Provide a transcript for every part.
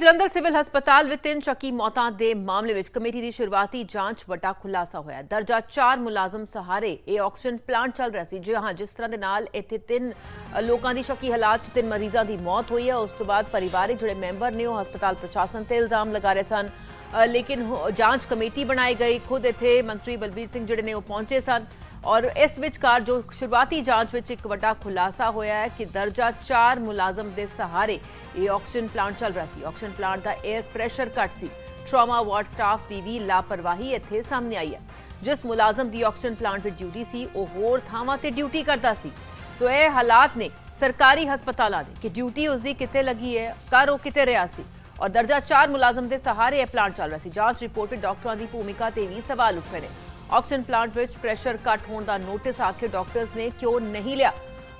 Jalandhar civil ਹਸਪਤਾਲ ਵਿੱਚ ਤਿੰਨ ਸ਼ੱਕੀ ਮੌਤਾਂ ਦੇ ਮਾਮਲੇ ਵਿੱਚ ਕਮੇਟੀ ਦੀ ਸ਼ੁਰੂਆਤੀ ਜਾਂਚ ਵੱਡਾ ਖੁਲਾਸਾ ਹੋਇਆ। ਦਰਜਾ 4 ਮੁਲਾਜ਼ਮ ਸਹਾਰੇ ਇਹ ਆਕਸੀਜਨ ਪਲਾਂਟ ਚੱਲ ਰਿਹਾ ਸੀ। ਜਿਹਾਂ ਜਿਸ ਤਰ੍ਹਾਂ ਦੇ ਨਾਲ ਇੱਥੇ ਤਿੰਨ ਲੋਕਾਂ ਦੀ ਸ਼ੱਕੀ ਹਾਲਾਤ 'ਚ ਤਿੰਨ ਮਰੀਜ਼ਾਂ ਦੀ ਮੌਤ ਹੋਈ ਹੈ। ਉਸ ਤੋਂ ਬਾਅਦ ਪਰਿਵਾਰਿਕ ਜਿਹੜੇ ਮੈਂਬਰ ਨੇ ਉਹ ਹਸਪਤਾਲ ਪ੍ਰਸ਼ਾਸਨ ਤੇ ਇਲਜ਼ਾਮ ਲਗਾ ਰਹੇ ਸਨ। ਲੇਕਿਨ ਜਾਂਚ ਕਮੇਟੀ ਬਣਾਈ ਗਈ। ਖੁਦ ਇੱਥੇ ਮੰਤਰੀ ਬਲਬੀਰ ਸਿੰਘ ਜਿਹੜੇ ਨੇ ਉਹ ਪਹੁੰਚੇ ਸਨ। ਔਰ ਇਸ ਵਿਚਕਾਰ ਜੋ ਸ਼ੁਰੂਆਤੀ ਜਾਂਚ ਵਿੱਚ ਇੱਕ ਵੱਡਾ ਖੁਲਾਸਾ ਹੋਇਆ ਹੈ ਕਿ ਦਰਜਾ 4 ਮੁਲਾਜ਼ਮ ਦੇ ਸਹਾਰੇ ਇਹ ਆਕਸੀਜਨ ਪਲਾਂਟ ਚੱਲ ਰਿਹਾ ਸੀ। ਆਕਸੀਜਨ ਪਲਾਂਟ ਦਾ 에ਅਰ ਪ੍ਰੈਸ਼ਰ ਘੱਟ ਸੀ। ਟਰਾਮਾ ਵਾਰਡ ਸਟਾਫ ਦੀ ਵੀ ਲਾਪਰਵਾਹੀ ਇੱਥੇ ਸਾਹਮਣੇ ਆਈ ਹੈ। ਜਿਸ ਮੁਲਾਜ਼ਮ ਦੀ ਆਕਸੀਜਨ ਪਲਾਂਟ ਵਿੱਚ ਡਿਊਟੀ ਸੀ, ਉਹ ਹੋਰ ਥਾਵਾਂ ਤੇ ਡਿਊਟੀ ਕਰਦਾ ਸੀ। ਸੋ ਇਹ ਹਾਲਾਤ ਨੇ ਸਰਕਾਰੀ ਹਸਪਤਾਲਾਂ ਦੇ ਕਿ ਡਿਊਟੀ ਉਸ ਦੀ ਕਿੱਥੇ ਲੱਗੀ ਹੈ ਕਰ ਉਹ ਕਿਤੇ ਰਿਹਾ ਸੀ। ਔਰ ਦਰਜਾ 4 ਮੁਲਾਜ਼ਮ ਦੇ ਸਹਾਰੇ ਇਹ ਪਲਾਂਟ ਚੱਲ ਰਿਹਾ ਸੀ। ਜਾਂਚ ਰਿਪੋਰਟ ਵਿੱਚ ਡਾਕਟਰਾਂ ਦੀ ਭੂਮਿਕਾ ਤੇ ਵੀ ਸਵਾਲ ਉੱਠ ਰਹੇ ਨੇ। ਆਕਸੀਜਨ ਪਲਾਂਟ ਵਿੱਚ ਪ੍ਰੈਸ਼ਰ ਘੱਟ ਹੋਣ ਦਾ ਨੋਟਿਸ ਆਖਿਰ ਡਾਕਟਰਸ ਨੇ ਕਿਉਂ ਨਹੀਂ ਲਿਆ?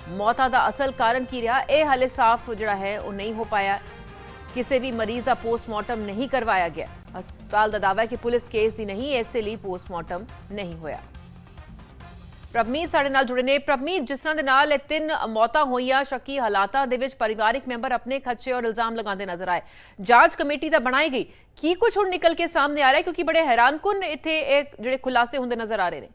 ਮੌਤਾਂ ਦਾ ਅਸਲ ਕਾਰਨ ਕੀ ਰਿਹਾ? ਇਹ ਹਾਲੇ ਸਾਫ਼ ਜਿਹੜਾ ਹੈ, ਉਹ ਨਹੀਂ ਹੋ ਪਾਇਆ। ਕਿਸੇ ਵੀ ਮਰੀਜ਼ ਦਾ ਪੋਸਟਮਾਰਟਮ ਨਹੀਂ ਕਰਵਾਇਆ ਗਿਆ। ਹਸਪਤਾਲ ਦਾ ਦਾਅਵਾ ਹੈ ਕਿ ਪੁਲਿਸ ਕੇਸ ਦੀ ਨਹੀਂ, ਇਸੇ ਲਈ ਪੋਸਟਮਾਰਟਮ ਨਹੀਂ ਹੋਇਆ। ਪ੍ਰਭਮੀਤ ਸਾਡੇ ਨਾਲ ਜੁੜੇ ਨੇ। ਪ੍ਰਭਮੀਤ, ਜਿਸ ਤਰ੍ਹਾਂ ਦੇ ਨਾਲ ਇਹ ਤਿੰਨ ਮੌਤਾਂ ਹੋਈਆਂ, ਸ਼ੱਕੀ ਹਾਲਾਤਾਂ ਦੇ ਵਿੱਚ ਪਰਿਵਾਰਿਕ ਮੈਂਬਰ ਆਪਣੇ ਖਰਚੇ ਔਰ ਇਲਜ਼ਾਮ ਲਗਾਉਂਦੇ ਨਜ਼ਰ ਆਏ। ਜਾਂਚ ਕਮੇਟੀ ਤਾਂ ਬਣਾਈ ਗਈ। ਕੀ ਕੁਝ ਹੁਣ ਨਿਕਲ ਕੇ ਸਾਹਮਣੇ ਆ ਰਿਹਾ ਕਿਉਂਕਿ ਬੜੇ ਹੈਰਾਨਕੁਨ ਇੱਥੇ ਇਹ ਜਿਹੜੇ ਖੁਲਾਸੇ ਹੁੰਦੇ ਨਜ਼ਰ ਆ ਰਹੇ ਨੇ।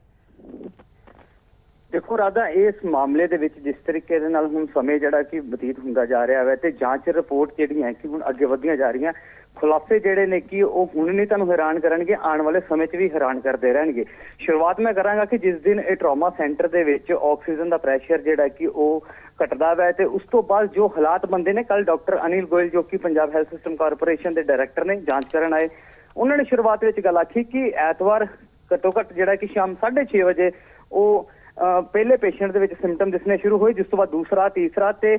ਦੇਖੋ ਰਾਧਾ, ਇਸ ਮਾਮਲੇ ਦੇ ਵਿੱਚ ਜਿਸ ਤਰੀਕੇ ਦੇ ਨਾਲ ਹੁਣ ਸਮੇਂ ਜਿਹੜਾ ਕਿ ਬਤੀਤ ਹੁੰਦਾ ਜਾ ਰਿਹਾ ਹੈ ਤੇ ਜਾਂਚ ਰਿਪੋਰਟ ਜਿਹੜੀਆਂ ਕਿ ਹੁਣ ਅੱਗੇ ਵਧੀਆਂ ਜਾ ਰਹੀਆਂ, ਖੁਲਾਸੇ ਜਿਹੜੇ ਨੇ ਕਿ ਉਹ ਹੁਣ ਨਹੀਂ ਤੁਹਾਨੂੰ ਹੈਰਾਨ ਕਰਨਗੇ, ਆਉਣ ਵਾਲੇ ਸਮੇਂ 'ਚ ਵੀ ਹੈਰਾਨ ਕਰਦੇ ਰਹਿਣਗੇ। ਸ਼ੁਰੂਆਤ ਮੈਂ ਕਰਾਂਗਾ ਕਿ ਜਿਸ ਦਿਨ ਇਹ ਟਰਾਮਾ ਸੈਂਟਰ ਦੇ ਵਿੱਚ ਆਕਸੀਜਨ ਦਾ ਪ੍ਰੈਸ਼ਰ ਜਿਹੜਾ ਕਿ ਉਹ ਘਟਦਾ ਹੈ ਤੇ ਉਸ ਤੋਂ ਬਾਅਦ ਜੋ ਹਾਲਾਤ ਬੰਦੇ ਨੇ ਕੱਲ ਡਾਕਟਰ ਅਨਿਲ ਗੋਇਲ ਜੋ ਕਿ ਪੰਜਾਬ ਹੈਲਥ ਸਿਸਟਮ ਕਾਰਪੋਰੇਸ਼ਨ ਦੇ ਡਾਇਰੈਕਟਰ ਨੇ ਜਾਂਚ ਕਰਨ ਆਏ, ਉਹਨਾਂ ਨੇ ਸ਼ੁਰੂਆਤ ਵਿੱਚ ਗੱਲ ਆਖੀ ਕਿ ਐਤਵਾਰ ਘੱਟੋ ਘੱਟ ਜਿਹੜਾ ਕਿ ਸ਼ਾਮ 6:30 ਵਜੇ ਉਹ ਪਹਿਲੇ ਪੇਸ਼ੈਂਟ ਦੇ ਵਿੱਚ ਸਿੰਪਟਮ ਦਿਸਣੇ ਸ਼ੁਰੂ ਹੋਏ ਜਿਸ ਤੋਂ ਬਾਅਦ ਦੂਸਰਾ ਤੀਸਰਾ ਤੇ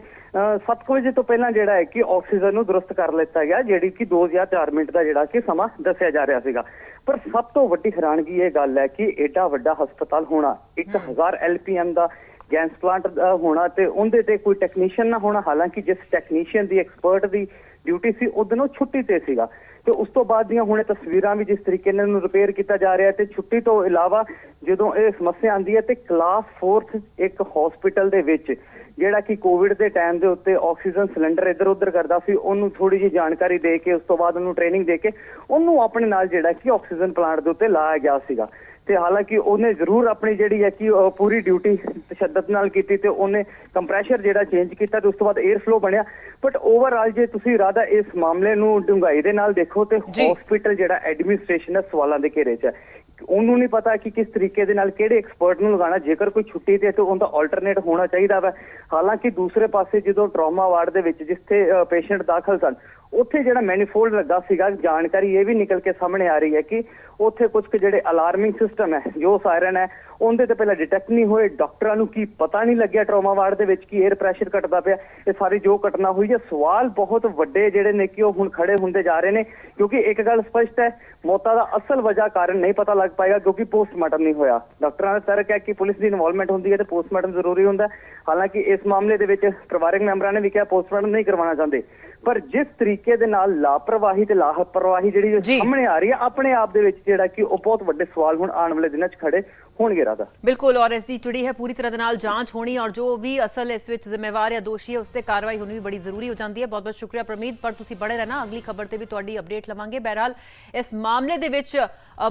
7 ਵਜੇ ਤੋਂ ਪਹਿਲਾਂ ਜਿਹੜਾ ਹੈ ਕਿ ਆਕਸੀਜਨ ਨੂੰ ਦਰੁਸਤ ਕਰ ਲਿੱਤਾ ਗਿਆ ਜਿਹੜੀ ਕਿ 2 ਜਾਂ 4 ਮਿੰਟ ਦਾ ਜਿਹੜਾ ਕਿ ਸਮਾਂ ਦੱਸਿਆ ਜਾ ਰਿਹਾ ਸੀਗਾ। ਪਰ ਸਭ ਤੋਂ ਵੱਡੀ ਹੈਰਾਨਗੀ ਇਹ ਗੱਲ ਹੈ ਕਿ ਏਡਾ ਵੱਡਾ ਹਸਪਤਾਲ ਹੋਣਾ 1000 ਐਲਪੀਐਮ ਦਾ ਗੈਸ ਪਲਾਂਟ ਹੋਣਾ ਤੇ ਉਹਦੇ ਤੇ ਕੋਈ ਟੈਕਨੀਸ਼ੀਅਨ ਨਾ ਹੋਣਾ ਹਾਲਾਂਕਿ ਜਿਸ ਟੈਕਨੀਸ਼ੀਅਨ ਦੀ ਐਕਸਪਰਟ ਦੀ ਡਿਊਟੀ ਸੀ ਉਹ ਦਿਨ ਉਹ ਛੁੱਟੀ ਤੇ ਸੀਗਾ। ਤੇ ਉਸ ਤੋਂ ਬਾਅਦ ਦੀਆਂ ਹੁਣੇ ਤਸਵੀਰਾਂ ਵੀ ਜਿਸ ਤਰੀਕੇ ਨਾਲ ਇਹਨੂੰ ਰਿਪੇਅਰ ਕੀਤਾ ਜਾ ਰਿਹਾ ਤੇ ਛੁੱਟੀ ਤੋਂ ਇਲਾਵਾ ਜਦੋਂ ਇਹ ਸਮੱਸਿਆ ਆਂਦੀ ਹੈ ਤੇ ਕਲਾਸ 4th ਇੱਕ ਹਸਪੀਟਲ ਦੇ ਵਿੱਚ, ਜਿਹੜਾ ਕਿ ਕੋਵਿਡ ਦੇ ਟਾਈਮ ਦੇ ਉੱਤੇ ਆਕਸੀਜਨ ਸਿਲੰਡਰ ਇੱਧਰ ਉੱਧਰ ਕਰਦਾ ਸੀ, ਉਹਨੂੰ ਥੋੜੀ ਜਿਹੀ ਜਾਣਕਾਰੀ ਦੇ ਕੇ, ਉਸ ਤੋਂ ਬਾਅਦ ਉਹਨੂੰ ਟ੍ਰੇਨਿੰਗ ਦੇ ਕੇ ਉਹਨੂੰ ਆਪਣੇ ਨਾਲ ਜਿਹੜਾ ਕਿ ਆਕਸੀਜਨ ਪਲਾਂਟ ਦੇ ਉੱਤੇ ਲਾਇਆ ਗਿਆ ਸੀਗਾ। ਤੇ ਹਾਲਾਂਕਿ ਉਹਨੇ ਜ਼ਰੂਰ ਆਪਣੀ ਜਿਹੜੀ ਹੈ ਕਿ ਪੂਰੀ ਡਿਊਟੀ ਤਸ਼ੱਦਦ ਨਾਲ ਕੀਤੀ ਤੇ ਉਹਨੇ ਕੰਪਰੈਸ਼ਰ ਜਿਹੜਾ ਚੇਂਜ ਕੀਤਾ ਤੇ ਉਸ ਤੋਂ ਬਾਅਦ 에ਅਰ ਫਲੋ ਬਣਿਆ ਬਟ ਓਵਰਆਲ ਜੇ ਤੁਸੀਂ ਰਾਧਾ ਇਸ ਮਾਮਲੇ ਨੂੰ ਡੂੰਘਾਈ ਦੇ ਨਾਲ ਦੇਖੋ ਤੇ। ਹਸਪੀਟਲ ਜਿਹੜਾ ਐਡਮਿਨਿਸਟ੍ਰੇਸ਼ਨ ਹੈ ਸਵਾਲਾਂ ਦੇ ਘੇਰੇ 'ਚ ਹੈ ਉਹਨੂੰ ਨਹੀਂ ਪਤਾ ਕਿ ਕਿਸ ਤਰੀਕੇ ਦੇ ਨਾਲ ਕਿਹੜੇ ਐਕਸਪਰਟ ਨੂੰ ਲਗਾਉਣਾ, ਜੇਕਰ ਕੋਈ ਛੁੱਟੀ ਤੇ ਹੈ ਤਾਂ ਉਹਦਾ ਆਲਟਰਨੇਟ ਹੋਣਾ ਚਾਹੀਦਾ ਵਾ। ਹਾਲਾਂਕਿ ਦੂਸਰੇ ਪਾਸੇ ਜਦੋਂ ਟਰਾਮਾ ਵਾਰਡ ਦੇ ਵਿੱਚ ਜਿੱਥੇ ਪੇਸ਼ੈਂਟ ਦਾਖਲ ਸਨ, ਉੱਥੇ ਜਿਹੜਾ ਮੈਨੀਫੋਲਡ ਲੱਗਾ ਸੀਗਾ, ਜਾਣਕਾਰੀ ਇਹ ਵੀ ਨਿਕਲ ਕੇ ਸਾਹਮਣੇ ਆ ਰਹੀ ਹੈ ਕਿ ਉੱਥੇ ਕੁਝ ਕੁ ਜਿਹੜੇ ਅਲਾਰਮਿੰਗ ਸਿਸਟਮ ਹੈ, ਜੋ ਸਾਇਰਨ ਹੈ, ਉਹਦੇ ਤੇ ਪਹਿਲਾਂ ਡਿਟੈਕਟ ਨਹੀਂ ਹੋਏ। ਡਾਕਟਰਾਂ ਨੂੰ ਕੀ ਪਤਾ ਨਹੀਂ ਲੱਗਿਆ ਟਰਾਮਾ ਵਾਰਡ ਦੇ ਵਿੱਚ ਕਿ 에ਅਰ ਪ੍ਰੈਸ਼ਰ ਘਟਦਾ ਪਿਆ। ਇਹ ਸਾਰੀ ਜੋ ਘਟਨਾ ਹੋਈ ਹੈ, ਸਵਾਲ ਬਹੁਤ ਵੱਡੇ ਜਿਹੜੇ ਨੇ ਕਿ ਉਹ ਹੁਣ ਖੜੇ ਹੁੰਦੇ ਜਾ ਰਹੇ ਨੇ, ਕਿਉਂਕਿ ਇੱਕ ਗੱਲ ਸਪਸ਼ਟ ਹੈ ਮੌਤਾਂ ਦਾ ਅਸਲ ਵਜ੍ਹਾ ਕਾਰਨ ਨਹੀਂ ਪਤਾ ਲੱਗ ਪਾਏਗਾ ਕਿਉਂਕਿ ਪੋਸਟਮਾਰਟਮ ਨਹੀਂ ਹੋਇਆ। ਡਾਕਟਰਾਂ ਦਾ ਤਰਕ ਹੈ ਕਿ ਪੁਲਿਸ ਦੀ ਇਨਵੋਲਵਮੈਂਟ ਹੁੰਦੀ ਹੈ ਤੇ ਪੋਸਟਮਾਰਟਮ ਜ਼ਰੂਰੀ ਹੁੰਦਾ ਹਾਲਾਂਕਿ ਇਸ ਮਾਮਲੇ ਦੇ ਵਿੱਚ ਪਰਿਵਾਰਕ ਮੈਂਬਰਾਂ ਨੇ ਵੀ ਕਿਹਾ, ਪੋਸਟਮਾਰਟਮ ਨਹੀਂ ਕਰਵਾਉਣਾ ਚਾਹੁੰਦੇ। ਪਰ ਜਿਸ ਤਰੀਕੇ ਦੇ ਨਾਲ ਲਾਪਰਵਾਹੀ ਤੇ ਲਾਪਰਵਾਹੀ ਜਿਹੜੀ। ਸਾਹਮਣੇ ਆ ਰਹੀ ਹੈ ਆਪਣੇ ਆਪ ਦੇ ਵਿੱਚ ਜਿਹੜਾ ਕਿ ਉਹ ਬਹੁਤ ਵੱਡੇ ਸਵਾਲ ਹੁਣ ਆਉਣ ਵਾਲੇ ਦਿਨਾਂ 'ਚ ਖੜੇ ਹੋਣਗੇ ਰਾਦਾ ਬਿਲਕੁਲ ਔਰ ਇਸ ਦੀ ਜਿਹੜੀ ਹੈ ਪੂਰੀ ਤਰ੍ਹਾਂ ਦੇ ਨਾਲ ਜਾਂਚ ਹੋਣੀ ਔਰ ਜੋ ਵੀ ਅਸਲ ਇਸ ਵਿੱਚ ਜ਼ਿੰਮੇਵਾਰ ਜਾਂ ਦੋਸ਼ੀ ਹੈ ਉਸ ਤੇ ਕਾਰਵਾਈ ਹੋਣੀ ਵੀ ਬੜੀ ਜ਼ਰੂਰੀ ਹੋ ਜਾਂਦੀ ਹੈ। ਬਹੁਤ ਬਹੁਤ ਸ਼ੁਕਰੀਆ ਪ੍ਰਮੀਤ ਪਰ ਤੁਸੀਂ ਬੜੇ ਰਹਿਣਾ ਅਗਲੀ ਖਬਰ ਤੇ ਵੀ ਤੁਹਾਡੀ ਅਪਡੇਟ ਲਵਾਂਗੇ। ਬਹਰਹਾਲ ਇਸ ਮਾਮਲੇ ਦੇ ਵਿੱਚ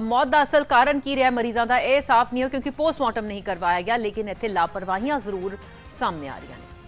ਮੌਤ ਦਾ ਅਸਲ ਕਾਰਨ ਕੀ ਰਿਹਾ ਮਰੀਜ਼ਾਂ ਦਾ ਇਹ ਸਾਫ਼ ਨਹੀਂ ਹੋ ਕਿਉਂਕਿ ਪੋਸਟਮਾਰਟਮ ਨਹੀਂ ਕਰਵਾਇਆ ਗਿਆ ਲੇਕਿਨ ਇੱਥੇ ਲਾਪਰਵਾਹੀਆਂ ਜ਼ਰੂਰ ਸਾਹਮਣੇ ਆ ਰਹੀਆਂ ਨੇ।